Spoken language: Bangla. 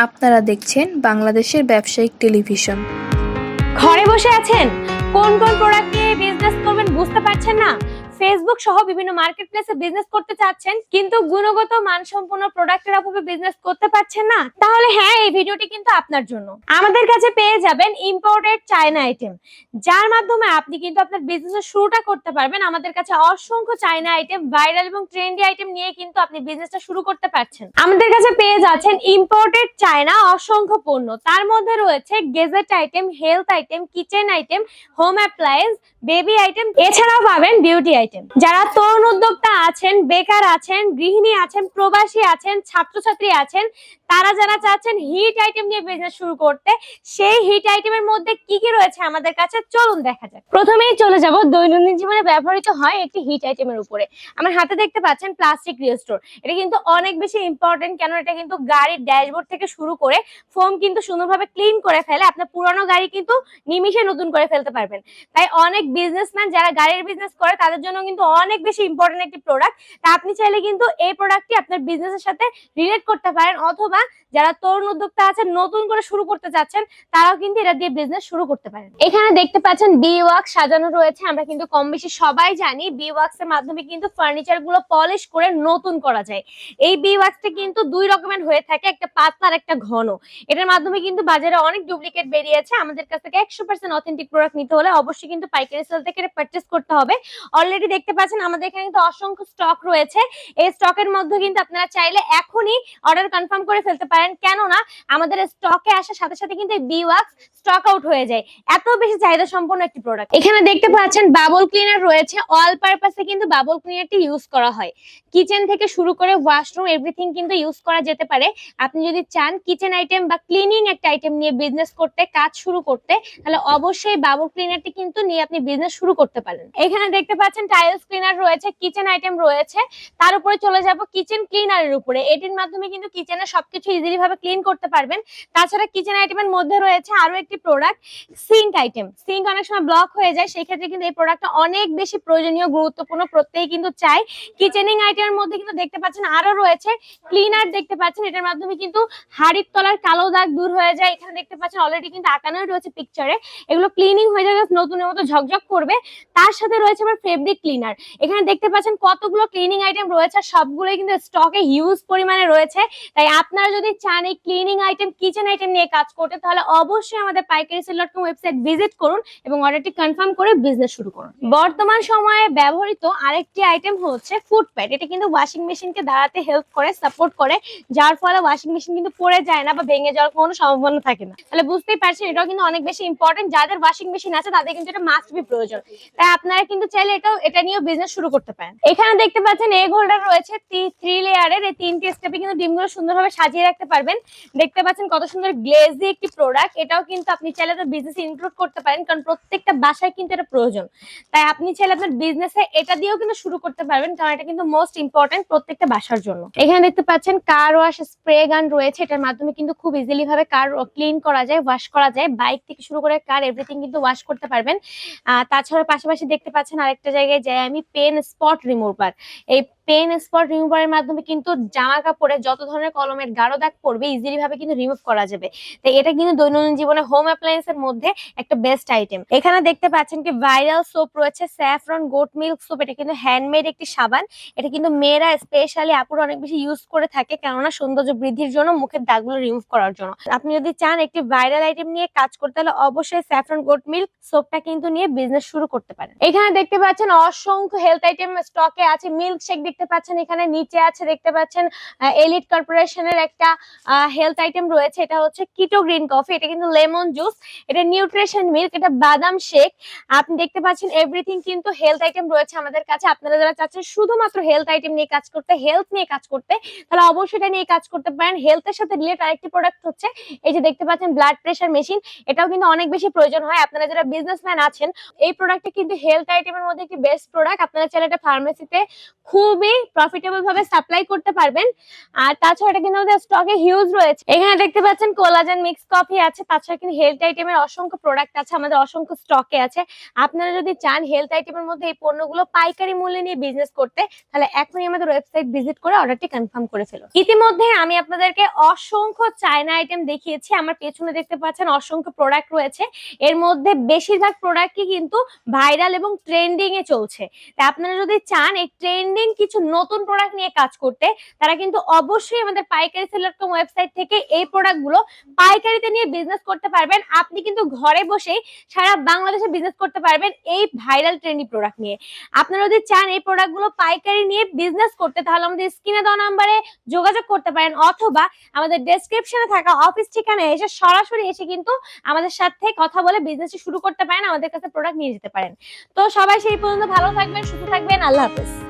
আপনারা দেখছেন বাংলাদেশের ব্যবসায়িক টেলিভিশন। ঘরে বসে আছেন? কোন কোন প্রোডাক্ট নিয়ে বিজনেস করবেন বুঝতে পারছেন না? ফেসবুক সহ বিভিন্ন মার্কেট প্লেসে বিজনেস করতে চাচ্ছেন, কিন্তু গুণগত মানসম্পন্ন প্রোডাক্টের অভাবে বিজনেস করতে পারছেন না, তাহলে হ্যাঁ এই ভিডিওটি কিন্তু আপনার জন্য। আমাদের কাছে পেয়ে যাবেন ইম্পোর্টেড চায়না আইটেম যার মাধ্যমে আপনি কিন্তু আপনার বিজনেসের শুরুটা করতে পারবেন। আমাদের কাছে অসংখ্য চায়না আইটেম ভাইরাল এবং ট্রেন্ডি আইটেম নিয়ে কিন্তু আপনি বিজনেসটা শুরু করতে পারছেন। আমাদের কাছে পেয়ে যাচ্ছেন ইম্পোর্টেড চায়না অসংখ্য পণ্য, তার মধ্যে রয়েছে gadget item health item kitchen item home appliance baby item এছাড়াও পাবেন বিউটি আইটেম যারা তরুণ উদ্যোক্তা আছেন, বেকার আছেন, গৃহিণী আছেন, প্রবাসী আছেন, ছাত্রছাত্রী আছেন, তারা যারা চাচ্ছেন হিট আইটেম নিয়ে বিজনেস শুরু করতে, সেই হিট আইটেমের মধ্যে কি কি রয়েছে আমাদের কাছে? চলুন দেখা যাক। প্রথমেই চলে যাব, দৈনন্দিন জীবনে ব্যবহৃত হয় একটি হিট আইটেমের উপরে। আমার হাতে দেখতে পাচ্ছেন প্লাস্টিক রিস্টোর এটা কিন্তু অনেক বেশি ইম্পর্টেন্ট কেন এটা কিন্তু গাড়ির ড্যাশবোর্ড থেকে শুরু করে ফোম কিন্তু সুন্দরভাবে ক্লিন করে ফেলে, আপনার পুরনো গাড়ি কিন্তু নিমিশে নতুন করে ফেলতে পারবেন। তাই অনেক বিজনেসম্যান যারা গাড়ির বিজনেস করে, তাদের জন্য কিন্তু অনেক বেশি ইম্পর্টেন্ট একটি প্রোডাক্ট তা আপনি চাইলে কিন্তু এই প্রোডাক্টটি আপনার বিজনেসের সাথে রিলেট করতে পারেন অথবা যারা তরুণ উদ্যোক্তা আছেন, নতুন করে শুরু করতে চাচ্ছেন, তারাও কিন্তু এটা দিয়ে বিজনেস শুরু করতে পারেন। এখানে দেখতে পাচ্ছেন বি ওয়ার্ক সাজানো রয়েছে। আমরা কিন্তু কম বেশি সবাই জানি বি ওয়ার্কস এর মাধ্যমে কিন্তু ফার্নিচারগুলো পলিশ করে নতুন করা যায়। এই বি ওয়ার্কসটা কিন্তু দুই রকমের হয়ে থাকে, একটা পাতলা আর একটা ঘন। এটার মাধ্যমে কিন্তু বাজারে অনেক ডুপ্লিকেট বেরিয়েছে। আমাদের কাছ থেকে একশো পার্সেন্ট অথেন্টিক প্রোডাক্ট নিতে হলে অবশ্যই কিন্তু পাইকারি সেল থেকে পারচেস করতে হবে। অলরেডি দেখতে পাচ্ছেন, আমাদের এখানে কিন্তু অসংখ্য স্টক রয়েছে। এই স্টকের মধ্যে কিন্তু আপনারা চাইলে এখনই অর্ডার কনফার্ম করে ফেলতে পারেন। কেননা, আমাদের স্টকে আসার সাথে সাথে কিন্তু বি ওয়ার্কস স্টক আউট হয়ে যায়। এত বেশি চাহিদা সম্পন্ন একটি প্রোডাক্ট এখানে দেখতে পাচ্ছেন বাবল ক্লিনার রয়েছে। অল পারপাসে কিন্তু বাবল ক্লিনারটি ইউজ করা হয়। কিচেন থেকে শুরু করে ওয়াশরুম এভরিথিং কিন্তু ইউজ করা যেতে পারে। আপনি যদি চান কিচেন আইটেম বা ক্লিনিং একটা আইটেম নিয়ে বিজনেস করতে, কাজ শুরু করতে, তাহলে অবশ্যই বাবল ক্লিনারটি কিন্তু নিয়ে আপনি বিজনেস শুরু করতে পারেন। এখানে দেখতে পাচ্ছেন টাইলস ক্লিনার রয়েছে কিচেন আইটেম রয়েছে, তার উপরে চলে যাব কিচেন ক্লিনারের উপরে। এটির মাধ্যমে কিন্তু কিচেনে সবকিছু ইজিলি ভাবে ক্লিন করতে পারবেন। তাছাড়া কিচেন আইটেমের মধ্যে রয়েছে আরও একটি প্রোডাক্ট সিঙ্ক আইটেম সিঙ্ক অনেক সময় ব্লক হয়ে যায় সেই ক্ষেত্রে কিন্তু এই প্রোডাক্টটা অনেক বেশি প্রয়োজনীয়, গুরুত্বপূর্ণ, প্রত্যেকেই কিন্তু চাই কিচেনিং আইটেমের মধ্যে কিন্তু দেখতে পাচ্ছেন আরও রয়েছে ক্লিনার দেখতে পাচ্ছেন। এটার মাধ্যমে কিন্তু হাড়ির তলার কালো দাগ দূর হয়ে যায়। এখানে দেখতে পাচ্ছেন অলরেডি কিন্তু আঁকানোই রয়েছে পিকচারে এগুলো ক্লিনিং হয়ে just নতুনের মতো ঝকঝক করবে। তার সাথে রয়েছে আবার ফেব্রিক ক্লিনার এখানে দেখতে পাচ্ছেন কতগুলো ক্লিনিং আইটেম রয়েছে সবগুলোই কিন্তু স্টকে হিউজ পরিমাণে রয়েছে। তাই আপনারা যদি চান এই ক্লিনিং আইটেম কিচেন আইটেম নিয়ে কাজ করতে, তাহলে অবশ্যই আমাদের Paikari sell dot com website visit করুন এবং অর্ডারটি কনফার্ম করে বিজনেস শুরু করুন। বর্তমান সময়ে ব্যবহৃত আরেকটি আইটেম হচ্ছে ফুড প্যাড এটা কিন্তু ওয়াশিং মেশিনকে দাঁড়াতে হেল্প করে সাপোর্ট করে, যার ফলে ওয়াশিং মেশিন কিন্তু পড়ে যায় না বা ভেঙে যাওয়ার কোনো সম্ভাবনা থাকে না। তাহলে বুঝতেই পারছেন এটাও কিন্তু অনেক বেশি ইম্পর্টেন্ট যাদের ওয়াশিং মেশিন আছে, তাদের কিন্তু এটা মাস্ট বি প্রয়োজন। তাই আপনারা কিন্তু চাইলে এটাও এটা নিয়েও বিজনেস শুরু করতে পারেন। এখানে দেখতে পাচ্ছেন এগ হোল্ডার রয়েছে থ্রি লেয়ারের এই তিনটি স্টেপে কিন্তু ডিমগুলো সুন্দরভাবে সাজিয়ে রাখতে পারবেন। দেখতে পাচ্ছেন কত সুন্দর গ্লেজি একটি প্রোডাক্ট এটাও কিন্তু আপনি চাইলে তো বিজনেস ইনক্লুড করতে পারেন, কারণ প্রত্যেকটা বাসায় কিন্তু এটা প্রয়োজন। তাই আপনি চাইলে আপনার বিজনেসে এটা দিয়েও কিন্তু শুরু করতে পারবেন, কারণ এটা কিন্তু মোস্ট ইম্পর্টেন্ট প্রত্যেকটা বাসার জন্য। এখানে দেখতে পাচ্ছেন কার ওয়াশ স্প্রে গান রয়েছে। এটার মাধ্যমে কিন্তু খুব ইজিলি ভাবে কার ক্লিন করা যায় ওয়াশ করা যায়। বাইক থেকে শুরু করে কার এভরিথিং কিন্তু ওয়াশ করতে পারবেন। তাছাড়া পাশাপাশি দেখতে পাচ্ছেন আরেকটা জায়গায় যাই আমি পেন স্পট রিমুভার এই পেন স্পট রিমুভারের মাধ্যমে কিন্তু জামা কাপড়ে যত ধরনের কলমের গাঢ় দাগ পড়বে ইজিলি ভাবে কিন্তু রিমুভ করা যাবে। তাই এটা কিন্তু দৈনন্দিন জীবনে হোম অ্যাপ্লায়েন্স এর মধ্যে একটা বেস্ট আইটেম এখানে দেখতে পাচ্ছেন কি ভাইরাল সোপ রয়েছে স্যাফরন গোট মিল্ক সোপ এটা কিন্তু হ্যান্ডমেড একটি সাবান। এটা কিন্তু মেয়েরা স্পেশালি আপুরা অনেক বেশি ইউজ করে থাকে, কেননা সৌন্দর্য বৃদ্ধির জন্য, মুখের দাগগুলো রিমুভ করার জন্য। আপনি যদি চান একটি ভাইরাল আইটেম নিয়ে কাজ করতে, তাহলে অবশ্যই স্যাফরন গোট মিল্ক সোপটা কিন্তু নিয়ে বিজনেস শুরু করতে পারেন। এখানে দেখতে পাচ্ছেন অসংখ্য হেলথ আইটেম স্টকে আছে মিল্ক শেক দেখতে পাচ্ছেন, এখানে নিচে আছে দেখতে পাচ্ছেন এলিট কর্পোরেশনের একটা হেলথ আইটেম রয়েছে, এটা হচ্ছে কিটো গ্রিন কফি এটা কিন্তু লেমন জুস এটা নিউট্রিশন মিল্ক এটা বাদাম শেক আপনি দেখতে পাচ্ছেন এভরিথিং কিন্তু হেলথ আইটেম রয়েছে আমাদের কাছে, আপনারা যারা চাচ্ছেন শুধুমাত্র হেলথ আইটেম নিয়ে কাজ করতে হেলথ নিয়ে কাজ করতে, তাহলে অবশ্যই এটা নিয়ে কাজ করতে পারেন হেলথের সাথে রিলেট আরেকটি প্রোডাক্ট হচ্ছে, এই যে দেখতে পাচ্ছেন ব্লাড প্রেশার মেশিন এটাও কিন্তু অনেক বেশি প্রয়োজন হয়, আপনারা যারা বিজনেসম্যান আছেন, এই প্রোডাক্টটা কিন্তু হেলথ আইটেমের মধ্যে একটি বেস্ট প্রোডাক্ট আপনারা চাইলে এটা ফার্মেসিতে খুবই প্রফিটেবল ভাবে সাপ্লাই করতে পারবেন। আর তাছাড়া কিন্তু আমাদের স্টকে হিউজ রয়েছে। এখানে দেখতে পাচ্ছেন মিক্স কফি আছে, তাছাড়া কিন্তু হেলথ আইটেমের অসংখ্য প্রোডাক্ট আছে, আমাদের অসংখ্য স্টকে আছে। আপনারা যদি চান হেলথ আইটেমের মধ্যে এই পণ্যগুলো পাইকারি মূল্যে নিয়ে বিজনেস করতে, তাহলে এখনই আমাদের ওয়েবসাইট ভিজিট করে অর্ডারটি কনফার্ম করে ফেলুন। ইতিমধ্যে আমি আপনাদেরকে অসংখ্য চায়না আইটেম দেখিয়েছি, আমার পেছনে দেখতে পাচ্ছেন অসংখ্য প্রোডাক্ট রয়েছে। এর মধ্যে বেশিরভাগ প্রোডাক্টই কিন্তু ভাইরাল এবং ট্রেন্ডিং এ চলছে। তাই আপনারা যদি চান, এই ট্রেন্ডিং কিছু নতুন প্রোডাক্ট নিয়ে কাজ করতে, তারা কিন্তু অবশ্যই আমাদের পাইকারি সেলার কম ওয়েবসাইট থেকে এই প্রোডাক্টগুলো পাইকারিতে নিয়ে বিজনেস করতে পারবেন। আপনি কিন্তু ঘরে বসেই সারা বাংলাদেশে বিজনেস করতে পারবেন এই ভাইরাল ট্রেন্ডি প্রোডাক্ট নিয়ে। আপনারা যদি চান এই প্রোডাক্টগুলো পাইকারি নিয়ে বিজনেস করতে, তাহলে আমাদের স্ক্রিনে দেওয়া নাম্বারে যোগাযোগ করতে পারেন অথবা আমাদের ডেসক্রিপশনে থাকা অফিস ঠিকানায় এসে সরাসরি এসে কিন্তু আমাদের সাথে কথা বলে বিজনেস শুরু করতে পারেন, আমাদের কাছে প্রোডাক্ট নিয়ে যেতে পারেন। তো সবাই সেই পর্যন্ত ভালো থাকবেন, সুস্থ থাকবেন, আল্লাহ হাফেজ।